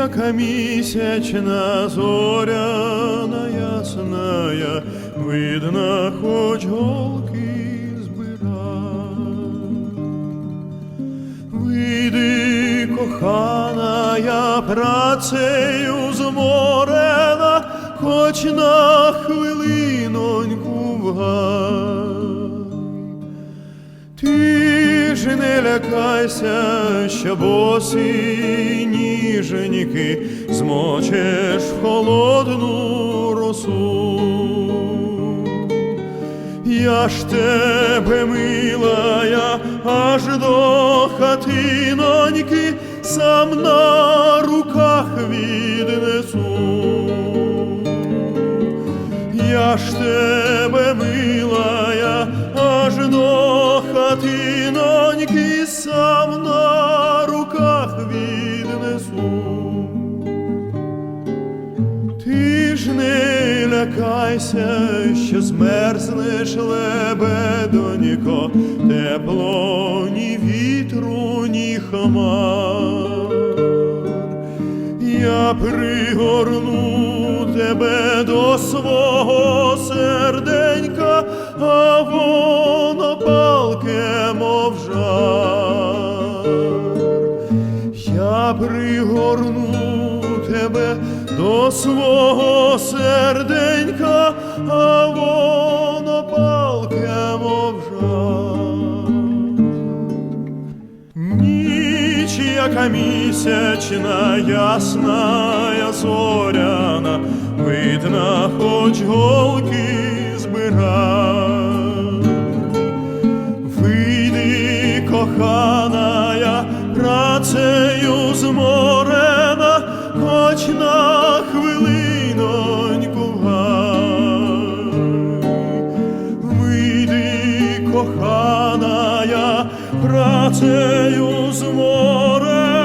яка місячна зоряна ясная, видно, хоч голки збирай. Вийди, кохана, я працею зморена, хоч на хвилиноньку лякайся, що босі ніженьки змочеш в холодну росу. Я ж тебе милая, аж до хатиноньки сам на руках віднесу. Я ж тебе милая, аж до хатиноньки сам на руках віднесу. Ти ж не лякайся, що змерзнеш лебедонько, тепло ні вітру, ні хмар. Я пригорну тебе до свого серденька, а Я пригорну тебе до свого серденька, а воно палке, мов жар. Ніч, яка місячна, ясна, зоряна, видно, хоч голки збирай. Вийди, кохана, я працею зморена, хоч на хвилиноньку. Вийди, кохана, я працею зморена,